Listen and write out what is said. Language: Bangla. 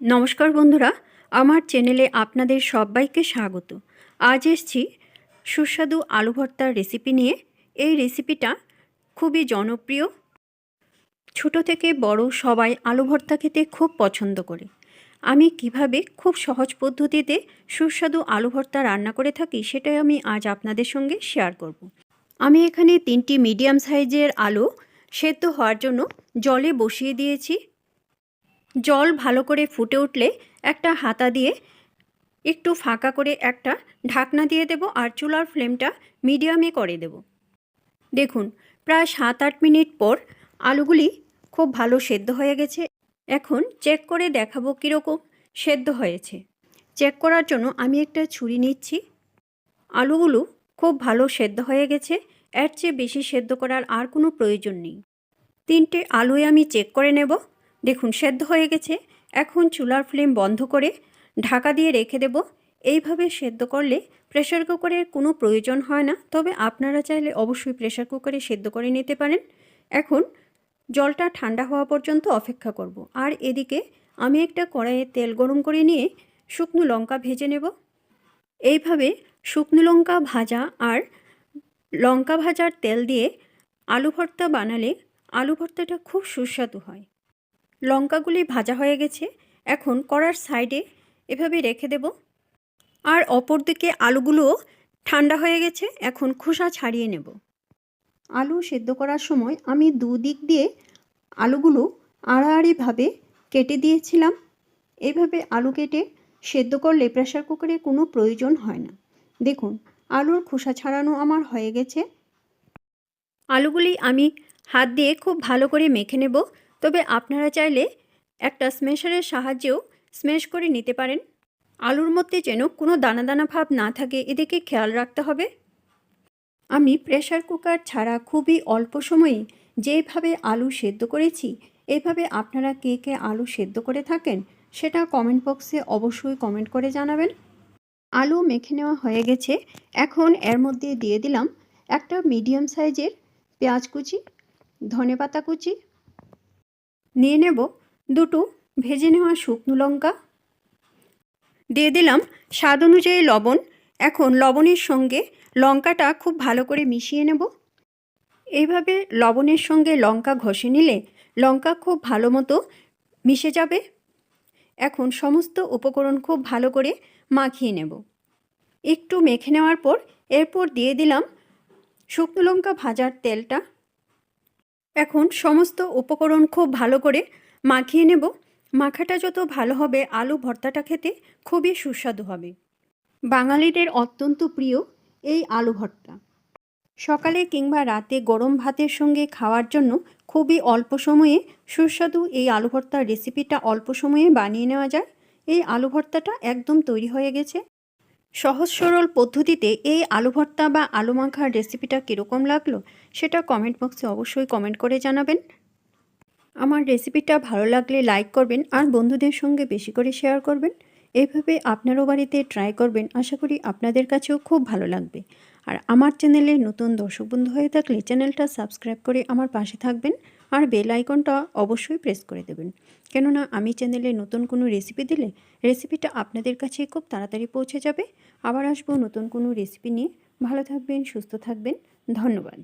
নমস্কার বন্ধুরা, আমার চ্যানেলে আপনাদের সবাইকে স্বাগত। আজ এসছি সুস্বাদু আলু ভর্তার রেসিপি নিয়ে। এই রেসিপিটা খুবই জনপ্রিয়। ছোট থেকে বড় সবাই আলু ভর্তা খেতে খুব পছন্দ করে। আমি কীভাবে খুব সহজ পদ্ধতিতে সুস্বাদু আলু ভর্তা রান্না করে থাকি সেটাই আমি আজ আপনাদের সঙ্গে শেয়ার করব। আমি এখানে তিনটি মিডিয়াম সাইজের আলু সেদ্ধ হওয়ার জন্য জলে বসিয়ে দিয়েছি। জল ভালো করে ফুটে উঠলে একটা হাতা দিয়ে একটু ফাঁকা করে একটা ঢাকনা দিয়ে দেব আর চুলার ফ্লেমটা মিডিয়ামে করে দেব। দেখুন, প্রায় সাত আট মিনিট পর আলুগুলি খুব ভালো সেদ্ধ হয়ে গেছে। এখন চেক করে দেখাবো কীরকম সেদ্ধ হয়েছে। চেক করার জন্য আমি একটা ছুরি নিচ্ছি। আলুগুলো খুব ভালো সেদ্ধ হয়ে গেছে। এর চেয়ে বেশি সেদ্ধ করার আর কোনো প্রয়োজন নেই। তিনটে আলুই আমি চেক করে নেব। দেখুন, সেদ্ধ হয়ে গেছে। এখন চুলার ফ্লেম বন্ধ করে ঢাকা দিয়ে রেখে দেব। এইভাবে সেদ্ধ করলে প্রেশার কুকারের কোনো প্রয়োজন হয় না। তবে আপনারা চাইলে অবশ্যই প্রেশার কুকারে সেদ্ধ করে নিতে পারেন। এখন জলটা ঠান্ডা হওয়া পর্যন্ত অপেক্ষা করব। আর এদিকে আমি একটা কড়াইয়ে তেল গরম করে নিয়ে শুকনো লঙ্কা ভেজে নেব। এইভাবে শুকনো লঙ্কা ভাজা আর লঙ্কা ভাজার তেল দিয়ে আলু ভর্তা বানালে আলু ভর্তাটা খুব সুস্বাদু হয়। লঙ্কাগুলি ভাজা হয়ে গেছে, এখন কড়ার সাইডে এভাবে রেখে দেব। আর অপর দিকে আলুগুলোও ঠান্ডা হয়ে গেছে, এখন খোসা ছাড়িয়ে নেব। আলু সেদ্ধ করার সময় আমি দুদিক দিয়ে আলুগুলো আড়াআড়িভাবে কেটে দিয়েছিলাম। এভাবে আলু কেটে সেদ্ধ করলে প্রেশার কুকারে কোনো প্রয়োজন হয় না। দেখুন, আলুর খোসা ছাড়ানো আমার হয়ে গেছে। আলুগুলি আমি হাত দিয়ে খুব ভালো করে মেখে নেব। তবে আপনারা চাইলে একটা স্মেশারের সাহায্যেও স্মেশ করে নিতে পারেন। আলুর মধ্যে যেন কোনো দানা দানা ভাব না থাকে, এদিকে খেয়াল রাখতে হবে। আমি প্রেশার কুকার ছাড়া খুবই অল্প সময়ে যেভাবে আলু সেদ্ধ করেছি এইভাবে আপনারা কে কে আলু সেদ্ধ করে থাকেন, সেটা কমেন্ট বক্সে অবশ্যই কমেন্ট করে জানাবেন। আলু মেখে নেওয়া হয়ে গেছে। এখন এর মধ্যে দিয়ে দিলাম একটা মিডিয়াম সাইজের পেঁয়াজ কুচি ধনে পাতা কুচি নিয়ে নেব দুটো ভেজে নেওয়া শুকনো লঙ্কা। দিয়ে দিলাম স্বাদ অনুযায়ী লবণ। এখন লবণের সঙ্গে লঙ্কাটা খুব ভালো করে মিশিয়ে নেব। এইভাবে লবণের সঙ্গে লঙ্কা ঘষে নিলে লঙ্কা খুব ভালো মতো মিশে যাবে। এখন সমস্ত উপকরণ খুব ভালো করে মাখিয়ে নেব। একটু মেখে নেওয়ার পর এরপর দিয়ে দিলাম শুকনো লঙ্কা ভাজার তেলটা। এখন সমস্ত উপকরণ খুব ভালো করে মাখিয়ে নেব। মাখাটা যত ভালো হবে, আলু ভর্তাটা খেতে খুবই সুস্বাদু হবে। বাঙালিদের অত্যন্ত প্রিয় এই আলু ভর্তা। সকালে কিংবা রাতে গরম ভাতের সঙ্গে খাওয়ার জন্য খুবই অল্প সময়ে সুস্বাদু এই আলু ভর্তার রেসিপিটা অল্প সময়ে বানিয়ে নেওয়া যায়। এই আলু ভর্তাটা একদম তৈরি হয়ে গেছে। সহজ সরল পদ্ধতিতে এই আলু ভর্তা বা আলু মাখার রেসিপিটা কীরকম লাগল সেটা কমেন্ট বক্সে অবশ্যই কমেন্ট করে জানাবেন। আমার রেসিপিটা ভালো লাগলে লাইক করবেন আর বন্ধুদের সঙ্গে বেশি করে শেয়ার করবেন। এইভাবে আপনারও বাড়িতে ট্রাই করবেন, আশা করি আপনাদের কাছেও খুব ভালো লাগবে। আর আমার চ্যানেলে নতুন দর্শক বন্ধু হয়ে থাকলে চ্যানেলটা সাবস্ক্রাইব করে আমার পাশে থাকবেন আর বেল আইকনটা অবশ্যই প্রেস করে দেবেন। কেননা আমি চ্যানেলে নতুন কোনো রেসিপি দিলে রেসিপিটা আপনাদের কাছে খুব তাড়াতাড়ি পৌঁছে যাবে। আবার আসব নতুন কোনো রেসিপি নিয়ে। ভালো থাকবেন, সুস্থ থাকবেন। ধন্যবাদ।